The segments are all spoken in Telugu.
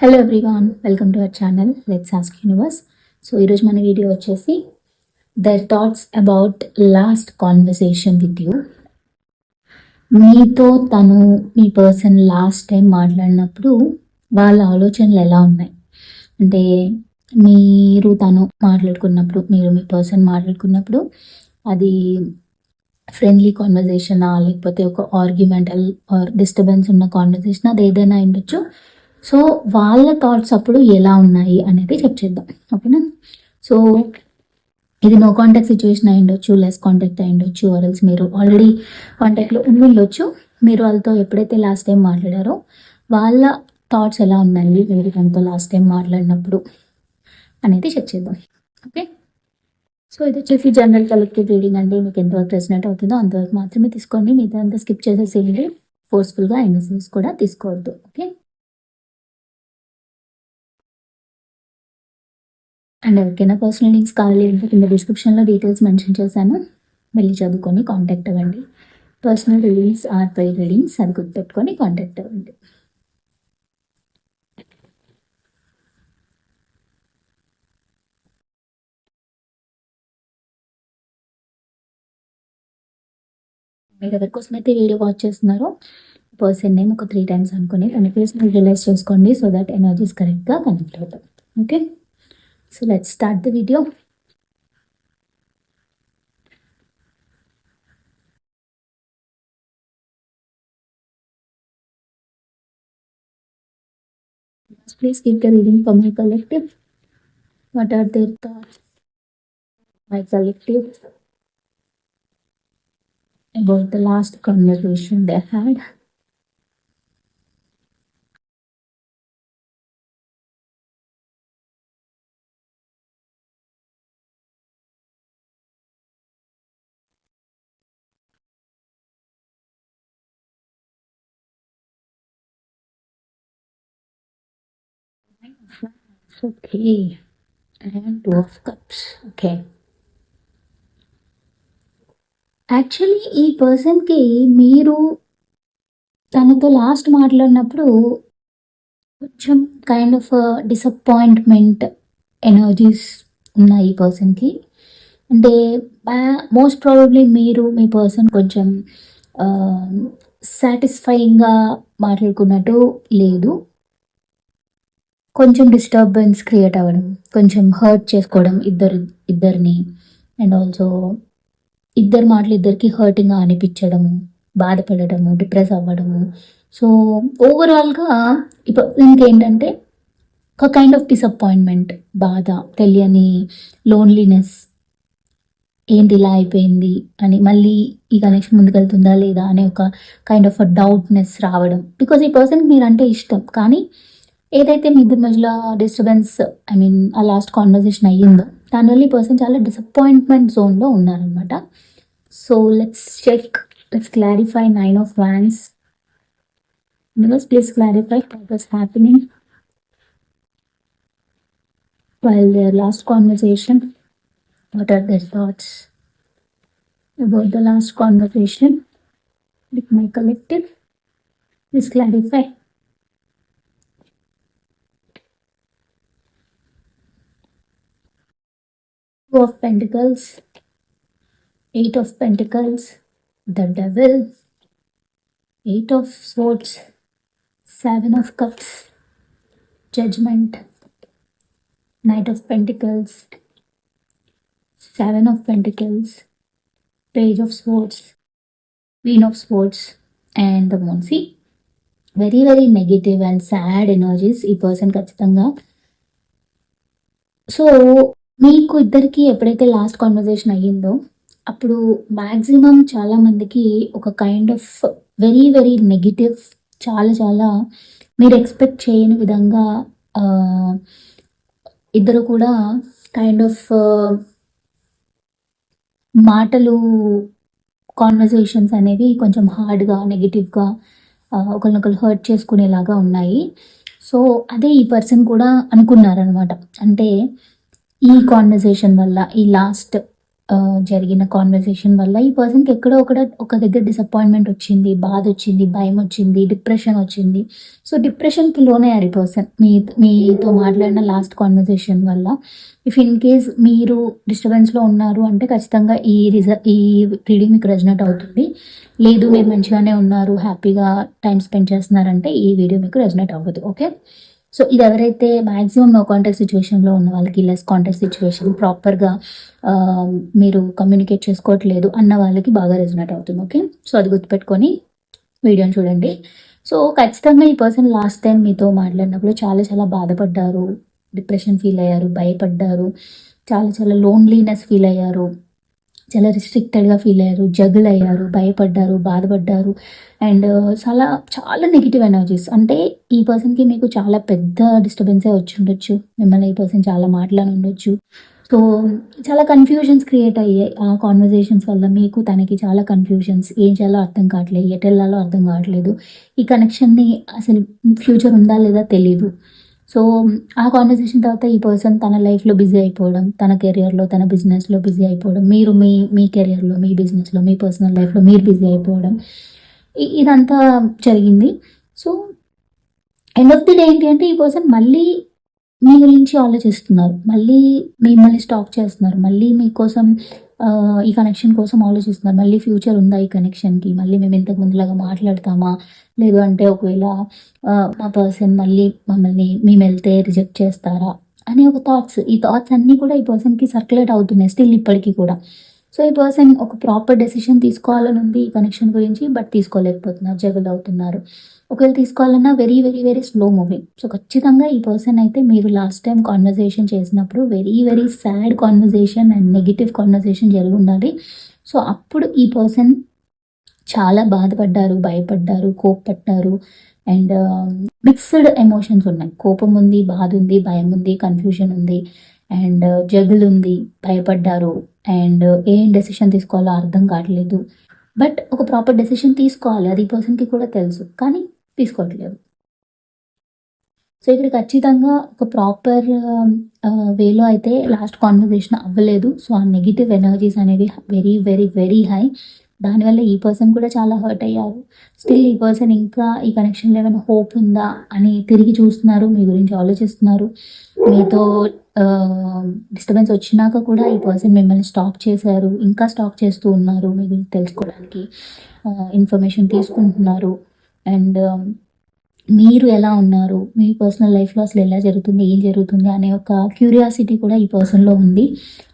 Hello everyone welcome to our channel let's ask universe so ఈరోజు మన వీడియో వచ్చేసి their thoughts about last conversation with you మీతో తను మీ పర్సన్ లాస్ట్ టైం మాట్లాడినప్పుడు వాళ్ళ ఆలోచనలు ఎలా ఉన్నాయి? అంటే మీరు తను మాట్లాడుకున్నప్పుడు మీరు మీ పర్సన్ మాట్లాడుకున్నప్పుడు అది ఫ్రెండ్లీ కాన్వర్జేషనా లేకపోతే ఒక ఆర్గ్యుమెంటల్ ఆర్ డిస్టర్బెన్స్ ఉన్న కాన్వర్జేషన్ అది ఏదైనా ఉండొచ్చు సో వాళ్ళ థాట్స్ అప్పుడు ఎలా ఉన్నాయి అనేది చెక్ చేద్దాం. ఓకేనా? సో ఇది నో కాంటాక్ట్ సిచ్యువేషన్ అయి ఉండొచ్చు లెస్ కాంటాక్ట్ అయి ఉండొచ్చు ఆర్ఎల్స్ మీరు ఆల్రెడీ కాంటాక్ట్లో ఉండి ఉండొచ్చు. మీరు వాళ్ళతో ఎప్పుడైతే లాస్ట్ టైం మాట్లాడారో వాళ్ళ థాట్స్ ఎలా ఉన్నాయి మీరు దాంతో లాస్ట్ టైం మాట్లాడినప్పుడు అనేది చెక్ చేద్దాం. ఓకే? సో ఇది వచ్చేసి జనరల్ కలెక్టివ్ రీడింగ్ అండి. మీకు ఎంతవరకు రెసినేట్ అవుతుందో అంతవరకు మాత్రమే తీసుకోండి. మిగతా అంతా స్కిప్ చేసేసేయండి. ఫోర్స్ఫుల్గా ఎన్ఎస్ఎస్ కూడా తీసుకోవద్దు. ఓకే? అండ్ ఎవరికైనా పర్సనల్ లింక్స్ కావాలి అంటే కింద డిస్క్రిప్షన్లో డీటెయిల్స్ మెన్షన్ చేశాను. వెళ్ళి చదువుకొని కాంటాక్ట్ అవ్వండి. Personal readings or pi readings అది గుర్తుపెట్టుకొని కాంటాక్ట్ అవ్వండి. మీరు ఎవరికోసం అయితే వీడియో వాచ్ చేస్తున్నారో పర్సన్ నేమ్ ఒక త్రీ టైమ్స్ అనుకుని తన ఫేస్ని రిలైజ్ చేసుకోండి సో దట్ ఎనర్జీస్ కరెక్ట్గా కనెక్ట్ అవుతాం. Okay So let's start the video. Please keep the reading for my collective. What are their thoughts? My collective about the last conversation they had. Okay. And two of cups. Okay. Actually ఈ పర్సన్కి మీరు తనతో లాస్ట్ మాట్లాడినప్పుడు కొంచెం కైండ్ ఆఫ్ డిసప్పాయింట్మెంట్ ఎనర్జీస్ ఉన్నాయి ఈ పర్సన్కి అంటే మోస్ట్ ప్రాబబ్లీ మీరు మీ పర్సన్ కొంచెం uh, సాటిస్ఫైయింగ్గా మాట్లాడుకున్నట్టు లేదు కొంచెం డిస్టర్బెన్స్ క్రియేట్ అవ్వడం కొంచెం హర్ట్ చేసుకోవడం ఇద్దరు ఇద్దరిని. అండ్ ఆల్సో ఇద్దరు మాటలు ఇద్దరికి హర్టింగ్గా అనిపించడము బాధపడడము డిప్రెస్ అవ్వడము. సో ఓవరాల్గా ఇప్పుడు ఇంకేంటంటే ఒక కైండ్ ఆఫ్ డిసప్పాయింట్మెంట్ బాధ తెలియని లోన్లీనెస్ ఏంటి ఇలా అయిపోయింది అని మళ్ళీ ఈ కనెక్షన్ ముందుకెళ్తుందా లేదా అనే ఒక కైండ్ ఆఫ్ డౌట్నెస్ రావడం. బికాజ్ ఈ పర్సన్కి మీరంటే ఇష్టం కానీ ఏదైతే మీ ఇద్దరి మధ్యలో డిస్టర్బెన్స్ ఐ మీన్ ఆ లాస్ట్ కాన్వర్జేషన్ అయ్యిందో దానివల్ల ఈ పర్సన్ చాలా డిసప్పాయింట్మెంట్ జోన్లో ఉన్నారనమాట so let's check let's clarify nine of wands universe please clarify what was happening while their last conversation. What are their thoughts about the last conversation with my collective? Please clarify. Two of Pentacles, Eight of Pentacles, the Devil, Eight of Swords, Seven of Cups, Judgment, Knight of Pentacles, Seven of Pentacles, Page of Swords, Queen of Swords, and the Moon. See, very very negative and sad energies ఈ పర్సన్ ఖచ్చితంగా సో మీకు ఇద్దరికి ఎప్పుడైతే లాస్ట్ కాన్వర్జేషన్ అయ్యిందో అప్పుడు మ్యాక్సిమం చాలా మందికి ఒక kind of very very negative చాలా చాలా మీరు ఎక్స్పెక్ట్ చేయని విధంగా ఇద్దరు కూడా కైండ్ ఆఫ్ మాటలు కాన్వర్జేషన్స్ అనేవి కొంచెం హార్డ్గా నెగిటివ్గా ఒకరినొకరు హర్ట్ చేసుకునేలాగా ఉన్నాయి. సో అదే ఈ పర్సన్ కూడా అనుకున్నారనమాట అంటే ఈ కాన్వర్సేషన్ వల్ల ఈ లాస్ట్ జరిగిన కాన్వర్సేషన్ వల్ల ఈ పర్సన్‌కి ఎక్కడో ఒకడ ఒక దగ్గర డిసప్పాయింట్‌మెంట్ వచ్చింది, బాధ వచ్చింది, భయం వచ్చింది, డిప్రెషన్ వచ్చింది. సో, డిప్రెషన్‌కి లోనయ్యారు ఈ పర్సన్. మీ మీతో మాట్లాడిన లాస్ట్ కాన్వర్సేషన్ వల్ల. ఇఫ్ ఇన్ కేస్ మీరు డిస్టర్బెన్స్‌లో ఉన్నారు అంటే ఖచ్చితంగా ఈ రిజ ఈ రీడింగ్ మీకు రెజొనేట్ అవుతుంది. లేదు మీరు మంచిగానే ఉన్నారు, హ్యాపీగా టైం స్పెండ్ చేస్తున్నారంటే ఈ వీడియో మీకు రెజొనేట్ అవ్వదు. ఓకే. సో, ఇది ఎవరైతే మాక్సిమం నో కాంటాక్ట్ సిచ్యువేషన్లో ఉన్న వాళ్ళకి లెస్ కాంటాక్ట్ సిచ్యువేషన్ ప్రాపర్‌గా మీరు కమ్యూనికేట్ చేసుకోవట్లేదు అన్న వాళ్ళకి బాగా రెజనేట్ అవుతుంది. ఓకే. సో, అది గుర్తుపెట్టుకొని వీడియోని చూడండి. సో, ఖచ్చితంగా ఈ పర్సన్ లాస్ట్ టైం మీతో మాట్లాడినప్పుడు చాలా చాలా బాధపడ్డారు. డిప్రెషన్ ఫీల్ అయ్యారు, భయపడ్డారు. చాలా చాలా లోన్లీనెస్ ఫీల్ అయ్యారు. చాలా రిస్ట్రిక్టెడ్‌గా ఫీల్ అయ్యారు, జగుల్ అయ్యారు, భయపడ్డారు, బాధపడ్డారు. అండ్ uh, చాలా చాలా నెగిటివ్ ఎనర్జీస్ అంటే ఈ పర్సన్‌కి మీకు చాలా పెద్ద డిస్టర్బెన్సే వచ్చి ఉండొచ్చు మిమ్మల్ని ఈ పర్సన్ చాలా మాటలని ఉండొచ్చు. సో, చాలా కన్‌ఫ్యూజన్స్ క్రియేట్ అయ్యాయి. ఆ కాన్వర్సేషన్స్ వల్ల మీకు తనకి చాలా కన్‌ఫ్యూజన్స్. ఏం చేయాలో అర్థం కావట్లేదు. ఎటెళ్ళాలో అర్థం కావట్లేదు. ఈ కనెక్షన్‌ని అసలు ఫ్యూచర్ ఉందా లేదా తెలియదు సో, ఆ కాన్వర్సేషన్ తర్వాత ఈ పర్సన్ తన లైఫ్‌లో బిజీ అయిపోవడం, తన కెరియర్‌లో, తన బిజినెస్‌లో బిజీ అయిపోవడం, మీరు మీ మీ కెరియర్‌లో, మీ బిజినెస్‌లో, మీ పర్సనల్ లైఫ్‌లో మీరు బిజీ అయిపోవడం. ఇదంతా జరిగింది. So, end of the day ఏంటి అంటే ఈ పర్సన్ మళ్ళీ మీ గురించి ఆలోచిస్తున్నారు. మళ్ళీ మిమ్మల్ని స్టాక్ చేస్తున్నారు. మళ్ళీ మీకోసం ఈ కనెక్షన్ కోసం ఆలోచిస్తున్నారు. మళ్ళీ ఫ్యూచర్ ఉందా ఈ కనెక్షన్‌కి? మళ్ళీ మేము ఇంతకు ముందులాగా మాట్లాడతామా? లేదు అంటే ఒకవేళ మా పర్సన్ మళ్ళీ మమ్మల్ని మేము వెళ్తే రిజెక్ట్ చేస్తారా? అనే ఒక థాట్స్. ఈ థాట్స్ అన్నీ కూడా ఈ పర్సన్‌కి సర్క్యులేట్ అవుతున్నాయి స్టిల్ ఇప్పటికీ కూడా. సో, ఈ పర్సన్ ఒక ప్రాపర్ డెసిషన్ తీసుకోవాలని ఉంది ఈ కనెక్షన్ గురించి. బట్ తీసుకోలేకపోతున్నారు. జగలు అవుతున్నారు. ఒకవేళ తీసుకోవాలన్నా very very very slow moving. So, ఖచ్చితంగా ఈ పర్సన్ అయితే మీరు లాస్ట్ టైం కాన్వర్జేషన్ చేసినప్పుడు very very sad conversation and negative జరిగి ఉండాలి సో, అప్పుడు ఈ పర్సన్ చాలా బాధపడ్డారు, భయపడ్డారు, కోప్పట్టారు అండ్ మిక్స్డ్ ఎమోషన్స్ ఉన్నాయి. కోపం ఉంది, బాధ ఉంది, భయం ఉంది, కన్‌ఫ్యూజన్ ఉంది. అండ్ జగులు uh, ఉంది, భయపడ్డారు. అండ్ ఏం డెసిషన్ తీసుకోవాలో అర్థం కావట్లేదు. బట్ ఒక ప్రాపర్ డెసిషన్ తీసుకోవాలి. అది ఈ పర్సన్‌కి కూడా తెలుసు. కానీ తీసుకోవట్లేదు. సో, ఇక్కడ ఖచ్చితంగా ఒక ప్రాపర్ వేలో అయితే లాస్ట్ కాన్వర్జేషన్ అవ్వలేదు. సో, ఆ నెగిటివ్ ఎనర్జీస్ అనేవి వెరీ వెరీ వెరీ హై. దానివల్ల ఈ పర్సన్ కూడా చాలా హర్ట్ అయ్యారు. స్టిల్ ఈ పర్సన్ ఇంకా ఈ కనెక్షన్‌లో ఏమైనా హోప్ ఉందా అని తిరిగి చూస్తున్నారు. మీ గురించి ఆలోచిస్తున్నారు. మీతో డిస్టర్బెన్స్ వచ్చినాక కూడా ఈ పర్సన్ మిమ్మల్ని స్టాక్ చేశారు. ఇంకా స్టాక్ చేస్తూ ఉన్నారు. మీ గురించి తెలుసుకోవడానికి ఇన్ఫర్మేషన్ తీసుకుంటున్నారు. అండ్ um, మీరు ఎలా ఉన్నారు? మీ పర్సనల్ లైఫ్‌లో అసలు ఎలా జరుగుతుంది? ఏం జరుగుతుంది? అనే ఒక క్యూరియాసిటీ కూడా ఈ పర్సన్‌లో ఉంది.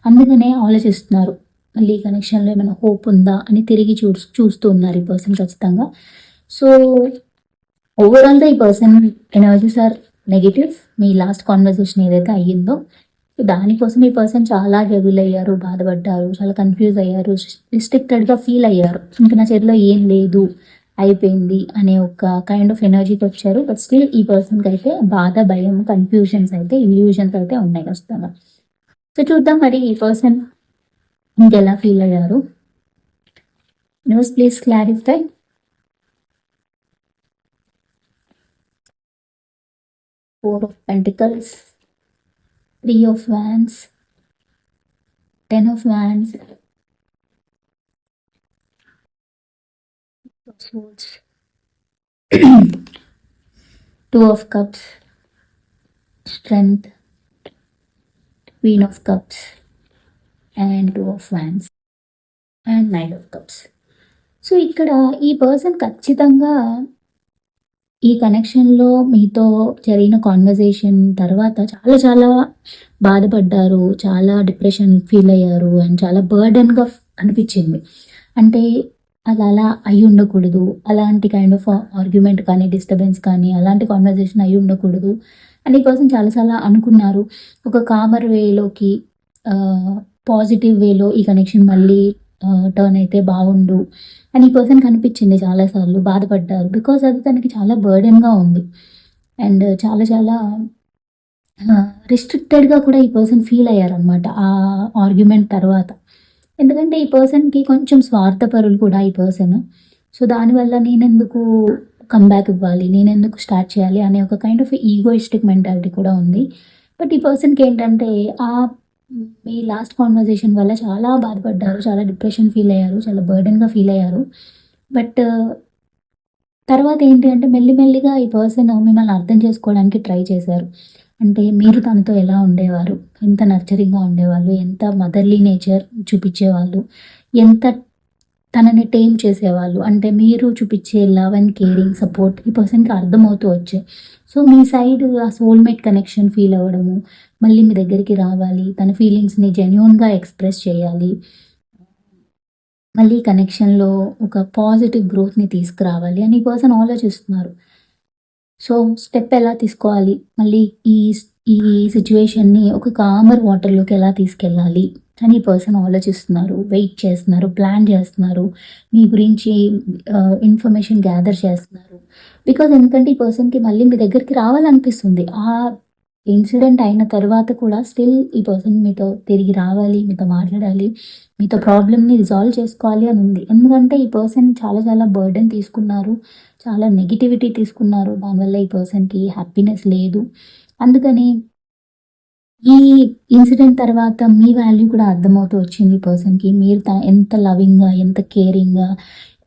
అందుకనే ఆలోచిస్తున్నారు. మళ్ళీ కనెక్షన్‌లో ఏమైనా హోప్ ఉందా? అని తిరిగి చూ చూస్తూ ఉన్నారు ఈ పర్సన్ ఖచ్చితంగా. సో, ఓవరాల్‌గా ఈ పర్సన్ ఎనర్జీస్ ఆర్ నెగిటివ్ మీ లాస్ట్ కాన్వర్సేషన్ ఏదైతే అయ్యిందో దానికోసం ఈ పర్సన్ చాలా హెవీల్ అయ్యారు, బాధపడ్డారు, చాలా కన్‌ఫ్యూజ్ అయ్యారు, రిస్ట్రిక్టెడ్‌గా ఫీల్ అయ్యారు. ఇంకా నా చేతిలో ఏం లేదు, అయిపోయింది అనే ఒక కైండ్ ఆఫ్ ఎనర్జీతో వచ్చారు. బట్ స్టిల్ ఈ పర్సన్‌కి అయితే బాధ, భయం, కన్‌ఫ్యూజన్స్ అయితే ఇల్యూజన్స్ అయితే ఉన్నాయి ఖచ్చితంగా. సో, చూద్దాం మరి ఈ పర్సన్ ఇంకెలా ఫీల్ అయ్యారు? News please clarify. Four of pentacles, three of wands ten of wands swords, two of cups, strength, queen of cups, and two of wands, and nine of cups so, ఇక్కడ ఈ పర్సన్ ఖచ్చితంగా ఈ కనెక్షన్‌లో మీతో జరిగిన కాన్వర్సేషన్ తర్వాత చాలా చాలా బాధపడ్డారు. చాలా డిప్రెషన్ ఫీల్ అయ్యారు. అండ్ చాలా బర్డెన్‌గా అనిపించింది. అంటే అది అలా అయి ఉండకూడదు. అలాంటి కైండ్ ఆఫ్ ఆర్గ్యుమెంట్ కానీ, డిస్టర్బెన్స్ కానీ, అలాంటి కాన్వర్సేషన్ అయ్యి ఉండకూడదు అని ఈ పర్సన్ చాలా చాలా అనుకున్నారు. ఒక కామర్ వేలోకి పాజిటివ్ వేలో ఈ కనెక్షన్ మళ్ళీ టర్న్ అయితే బాగుండు అని ఈ పర్సన్ కనిపించింది చాలా సార్లు. బాధపడ్డారు. బికాజ్ అది తనకి చాలా బర్డెన్‌గా ఉంది. అండ్ చాలా చాలా రిస్ట్రిక్టెడ్‌గా కూడా ఈ పర్సన్ ఫీల్ అయ్యారనమాట. ఆ ఆర్గ్యుమెంట్ తర్వాత. ఎందుకంటే ఈ పర్సన్‌కి కొంచెం స్వార్థపరులు కూడా ఈ పర్సన్. సో, దానివల్ల నేనెందుకు కమ్‌బ్యాక్ ఇవ్వాలి? నేనెందుకు స్టార్ట్ చేయాలి? అనే ఒక కైండ్ ఆఫ్ ఈగోయిస్టిక్ మెంటాలిటీ కూడా ఉంది. బట్ ఈ పర్సన్‌కి ఏంటంటే ఆ మీ లాస్ట్ కాన్వర్జేషన్ వల్ల చాలా బాధపడ్డారు చాలా డిప్రెషన్ ఫీల్ అయ్యారు చాలా బర్డెన్గా ఫీల్ అయ్యారు బట్ తర్వాత ఏంటి అంటే మెల్లిమెల్లిగా ఈ పర్సన్ మిమ్మల్ని అర్థం చేసుకోవడానికి ట్రై చేశారు అంటే మీరు తనతో ఎలా ఉండేవారు? ఎంత నర్చరింగ్గా ఉండేవాళ్ళు? ఎంత మదర్లీ నేచర్ చూపించేవాళ్ళు? ఎంత తనని టేమ్ చేసేవాళ్ళు? అంటే మీరు చూపించే లవ్ అండ్ కేరింగ్ సపోర్ట్ ఈ పర్సన్కి అర్థమవుతూ వచ్చాయి సో మీ సైడ్ ఆ సోల్మేట్ కనెక్షన్ ఫీల్ అవ్వడము మళ్ళీ మీ దగ్గరికి రావాలి తన ఫీలింగ్స్ని జెన్యున్గా ఎక్స్ప్రెస్ చేయాలి. మళ్ళీ కనెక్షన్లో ఒక పాజిటివ్ గ్రోత్ని తీసుకురావాలి అని ఈ పర్సన్ ఆలోచిస్తున్నారు. సో స్టెప్ ఎలా తీసుకోవాలి? మళ్ళీ ఈ ఈ సిచ్యువేషన్ని ఒక కామర్ వాటర్లోకి ఎలా తీసుకెళ్ళాలి? అని ఈ పర్సన్ ఆలోచిస్తున్నారు వెయిట్ చేస్తున్నారు ప్లాన్ చేస్తున్నారు మీ గురించి ఇన్ఫర్మేషన్ గ్యాదర్ చేస్తున్నారు. బికాజ్ ఎందుకంటే ఈ పర్సన్కి మళ్ళీ మీ దగ్గరికి రావాలనిపిస్తుంది. ఆ ఇన్సిడెంట్ అయిన తర్వాత కూడా స్టిల్ ఈ పర్సన్ మీతో తిరిగి రావాలి మీతో మాట్లాడాలి మీతో ప్రాబ్లమ్ని రిజాల్వ్ చేసుకోవాలి అని ఉంది. ఎందుకంటే ఈ పర్సన్ చాలా చాలా బర్డెన్ తీసుకున్నారు. చాలా నెగిటివిటీ తీసుకున్నారు. దానివల్ల ఈ పర్సన్కి హ్యాపీనెస్ లేదు. అందుకని ఈ ఇన్సిడెంట్ తర్వాత మీ వాల్యూ కూడా అర్థమవుతూ వచ్చింది ఈ పర్సన్కి మీరు ఎంత లవింగ్గా ఎంత కేరింగ్గా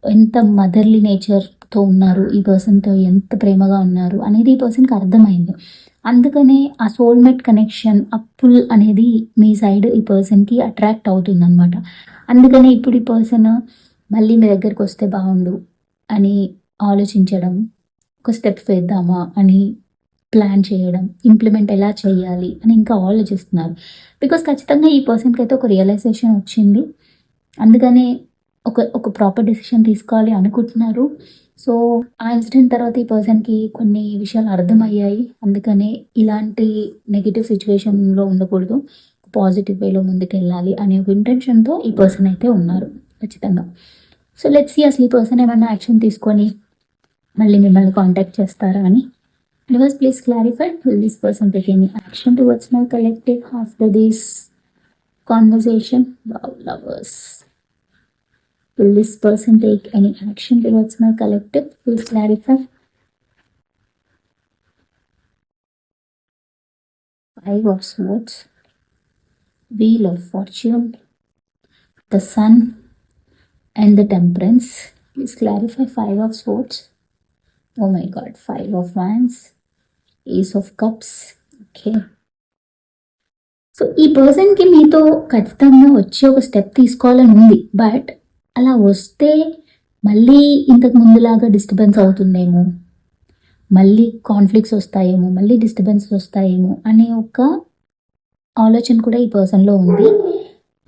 ఎంత మదర్లీ నేచర్తో ఉన్నారు. ఈ పర్సన్తో ఎంత ప్రేమగా ఉన్నారు అనేది ఈ పర్సన్కి అర్థమైంది. అందుకనే ఆ సోల్మేట్ కనెక్షన్ అప్పుల్ అనేది మీ సైడ్ ఈ పర్సన్కి అట్రాక్ట్ అవుతుంది అనమాట అందుకనే ఇప్పుడు ఈ పర్సన్ మళ్ళీ మీ దగ్గరికి వస్తే బాగుండు అని ఆలోచించడం ఒక స్టెప్ వేద్దామా అని ప్లాన్ చేయడం ఇంప్లిమెంట్ ఎలా చేయాలి అని ఇంకా ఆలోచిస్తున్నారు. బికాస్ ఖచ్చితంగా ఈ పర్సన్కి అయితే ఒక రియలైజేషన్ వచ్చింది. అందుకనే ఒక ఒక ప్రాపర్ డెసిషన్ తీసుకోవాలి అనుకుంటున్నారు. సో ఆ ఇన్సిడెంట్ తర్వాత ఈ పర్సన్కి కొన్ని విషయాలు అర్థమయ్యాయి. అందుకనే ఇలాంటి నెగిటివ్ సిచ్యువేషన్లో ఉండకూడదు. పాజిటివ్ వేలో ముందుకు వెళ్ళాలి అనే ఒక ఇంటెన్షన్తో ఈ పర్సన్ అయితే ఉన్నారు. ఖచ్చితంగా. సో లెట్స్ సీ అసలు ఈ పర్సన్ ఏమైనా యాక్షన్ తీసుకొని మళ్ళీ మిమ్మల్ని కాంటాక్ట్ చేస్తారా అని reverse please clarify will this person take any action towards my collective after this conversation lovers will this person take any action towards my collective will clarify five of swords wheel of fortune the sun and the temperance please clarify five of swords Oh my god, Five of Wands, Ace of Cups. Okay so ఈ పర్సన్కి మీతో ఖచ్చితంగా వచ్చి ఒక స్టెప్ తీసుకోవాలని ఉంది బట్ అలా వస్తే మళ్ళీ ఇంతకు ముందులాగా డిస్టర్బెన్స్ అవుతుందేమో? మళ్ళీ కాన్ఫ్లిక్ట్స్ వస్తాయేమో? మళ్ళీ డిస్టర్బెన్స్ వస్తాయేమో? అనే ఒక ఆలోచన కూడా ఈ పర్సన్లో ఉంది.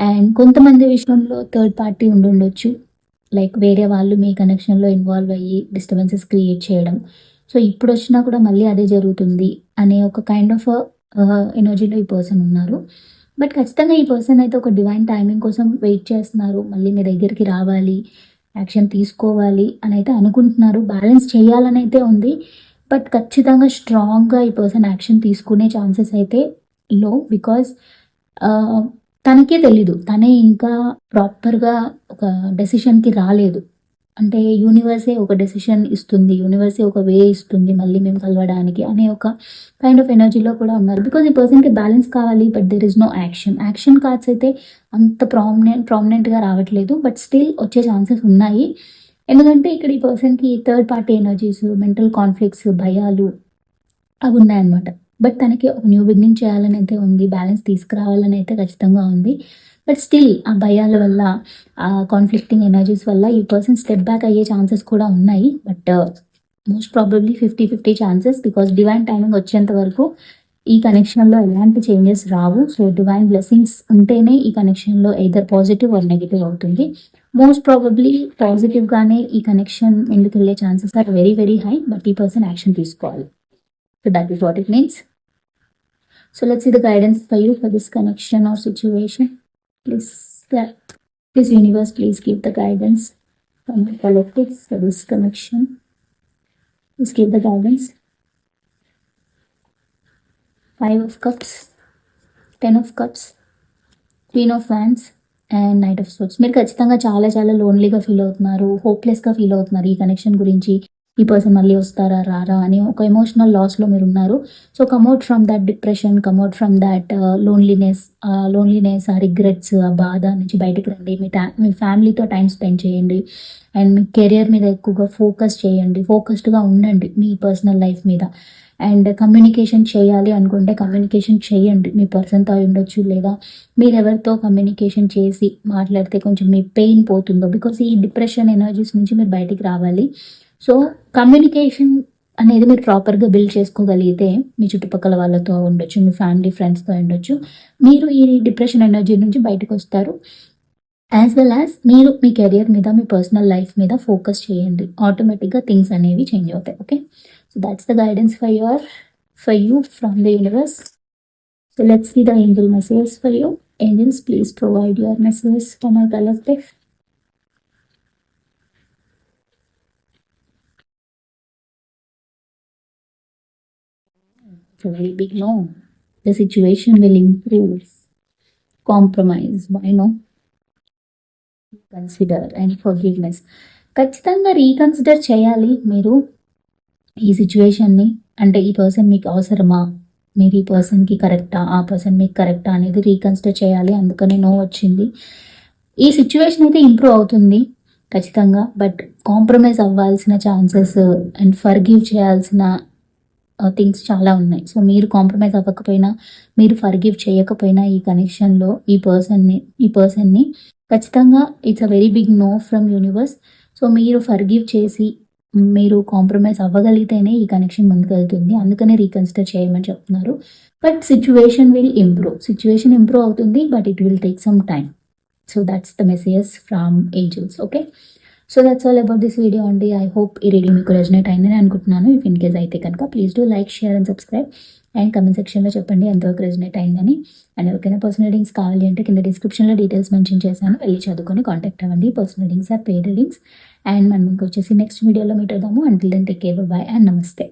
అండ్ కొంతమంది విషయంలో థర్డ్ పార్టీ ఉండుండొచ్చు. లైక్ వేరే వాళ్ళు మీ కనెక్షన్లో ఇన్వాల్వ్ అయ్యి డిస్టర్బెన్సెస్ క్రియేట్ చేయడం. సో ఇప్పుడు వచ్చినా కూడా మళ్ళీ అదే జరుగుతుంది అనే ఒక కైండ్ ఆఫ్ ఎనర్జీలో ఈ పర్సన్ ఉన్నారు. బట్ ఖచ్చితంగా ఈ పర్సన్ అయితే ఒక డివైన్ టైమింగ్ కోసం వెయిట్ చేస్తున్నారు. మళ్ళీ మీ దగ్గరికి రావాలి యాక్షన్ తీసుకోవాలి అని అయితే అనుకుంటున్నారు. బ్యాలెన్స్ చేయాలని అయితే ఉంది. బట్ ఖచ్చితంగా స్ట్రాంగ్గా ఈ పర్సన్ యాక్షన్ తీసుకునే ఛాన్సెస్ అయితే లో బికాస్ తనకే తెలీదు. తనే ఇంకా ప్రాపర్గా ఒక డెసిషన్కి రాలేదు. అంటే యూనివర్సే ఒక డెసిషన్ ఇస్తుంది. యూనివర్సే ఒక వే ఇస్తుంది మళ్ళీ మేము కలవడానికి అనే ఒక కైండ్ ఆఫ్ ఎనర్జీలో కూడా ఉన్నారు. బికాజ్ ఈ పర్సన్కి బ్యాలెన్స్ కావాలి but there is no action action cards అయితే అంత ప్రామినెంట్ ప్రామినెంట్గా రావట్లేదు. బట్ స్టిల్ వచ్చే ఛాన్సెస్ ఉన్నాయి. ఎందుకంటే ఇక్కడ ఈ పర్సన్కి third party energies mental conflicts భయాలు అవి ఉన్నాయన్నమాట. బట్ తనకి ఒక న్యూ బిగినింగ్ చేయాలని అయితే ఉంది బ్యాలెన్స్ తీసుకురావాలని అయితే ఖచ్చితంగా ఉంది. బట్ స్టిల్ ఆ భయాల వల్ల ఆ కాన్ఫ్లిక్టింగ్ ఎనర్జీస్ వల్ల ఈ పర్సన్ స్టెప్ బ్యాక్ అయ్యే ఛాన్సెస్ కూడా ఉన్నాయి. But most probably fifty fifty chances because divine timing వచ్చేంత వరకు ఈ కనెక్షన్లో ఎలాంటి చేంజెస్ రావు. సో డివైన్ బ్లెస్సింగ్స్ ఉంటేనే ఈ కనెక్షన్లో ఎయిదర్ పాజిటివ్ ఆర్ నెగిటివ్ అవుతుంది. మోస్ట్ ప్రాబబ్లీ పాజిటివ్గానే ఈ కనెక్షన్ ముందుకు వెళ్ళే chances are very very high but ఈ పర్సన్ యాక్షన్ తీసుకోవాలి. So that is what it means So let's see the guidance for you for this connection or situation. Please, yeah. please universe, please give the guidance from the collective for this connection. Please give the guidance. Five of Cups, Ten of Cups, Queen of Wands and knight of swords మీరు ఖచ్చితంగా చాలా చాలా లోన్లీగా ఫీల్ అవుతున్నారు హోప్లెస్గా ఫీల్ అవుతున్నారు ఈ కనెక్షన్ గురించి ఈ పర్సన్ మళ్ళీ వస్తారా రారా అని ఒక ఎమోషనల్ లాస్లో మీరు ఉన్నారు. So come out from that depression come out from that loneliness loneliness ఆ రిగ్రెట్స్ ఆ బాధ నుంచి బయటకు రండి. మీ టా మీ ఫ్యామిలీతో టైం స్పెండ్ చేయండి. అండ్ మీ కెరియర్ మీద ఎక్కువగా ఫోకస్ చేయండి. ఫోకస్డ్గా ఉండండి మీ పర్సనల్ లైఫ్ మీద. అండ్ కమ్యూనికేషన్ చేయాలి అనుకుంటే కమ్యూనికేషన్ చేయండి. మీ పర్సన్తో అయి ఉండొచ్చు లేదా మీరు ఎవరితో కమ్యూనికేషన్ చేసి మాట్లాడితే కొంచెం మీ పెయిన్ పోతుందో. బికాస్ ఈ డిప్రెషన్ ఎనర్జీస్ నుంచి మీరు బయటికి రావాలి. సో కమ్యూనికేషన్ అనేది మీరు ప్రాపర్గా బిల్డ్ చేసుకోగలిగితే మీ చుట్టుపక్కల వాళ్ళతో ఉండొచ్చు మీ ఫ్యామిలీ ఫ్రెండ్స్తో ఉండొచ్చు. మీరు ఈ డిప్రెషన్ ఎనర్జీ నుంచి బయటకు వస్తారు. యాజ్ వెల్ యాజ్ మీరు మీ కెరియర్ మీద మీ పర్సనల్ లైఫ్ మీద ఫోకస్ చేయండి. ఆటోమేటిక్గా థింగ్స్ అనేవి చేంజ్ అవుతాయి okay so that's the guidance for your for you from the universe so let's see the angel message for you angels please provide your message for my collective It's a very big no. The situation will improve. Compromise. Why no? Consider and forgiveness ఖచ్చితంగా రీకన్సిడర్ చేయాలి మీరు ఈ సిచ్యువేషన్ని అంటే ఈ పర్సన్ మీకు అవసరమా మీరు ఈ పర్సన్కి కరెక్టా ఆ పర్సన్ మీకు కరెక్టా అనేది రీకన్సిడర్ చేయాలి అందుకని నో వచ్చింది ఈ సిచ్యువేషన్ అయితే ఇంప్రూవ్ అవుతుంది ఖచ్చితంగా బట్ కాంప్రమైజ్ అవ్వాల్సిన ఛాన్సెస్ అండ్ ఫర్గివ్ చేయాల్సిన థింగ్స్ చాలా ఉన్నాయి. సో మీరు కాంప్రమైజ్ అవ్వకపోయినా మీరు ఫర్గివ్ చేయకపోయినా ఈ కనెక్షన్లో ఈ పర్సన్ని ఈ పర్సన్ని ఖచ్చితంగా it's a very big no from universe so మీరు ఫర్గివ్ చేసి మీరు కాంప్రమైజ్ అవ్వగలిగితేనే ఈ కనెక్షన్ ముందుకు వెళ్తుంది అందుకనే రీకన్సిడర్ చేయమని చెప్తున్నారు. But situation will improve situation improve అవుతుంది but it will take some time so that's the messages from angels okay so that's all about this video అండి ఐ హోప్ ఈ రీడింగ్ మీకు రెజనేట్ అయిందని అనుకుంటున్నాను. ఇఫ్ ఇన్ కేస్ అయితే కనుక please do like share and subscribe and comment సెక్షన్లో చెప్పండి ఎంతవరకు రెజనేట్ అయిందని. అండ్ ఎవరికైనా పర్సనల్ రీడింగ్స్ కావాలి అంటే కింద డిస్క్రిప్షన్లో డీటెయిల్స్ మెన్షన్ చేశాను. వెళ్ళి చదువుకొని కాంటాక్ట్ అవ్వండి. Personal readings or paid readings and మనం ఇంకొచ్చేసి నెక్స్ట్ వీడియోలో మీట్ అవుదాము. Until then take care bye and నమస్తే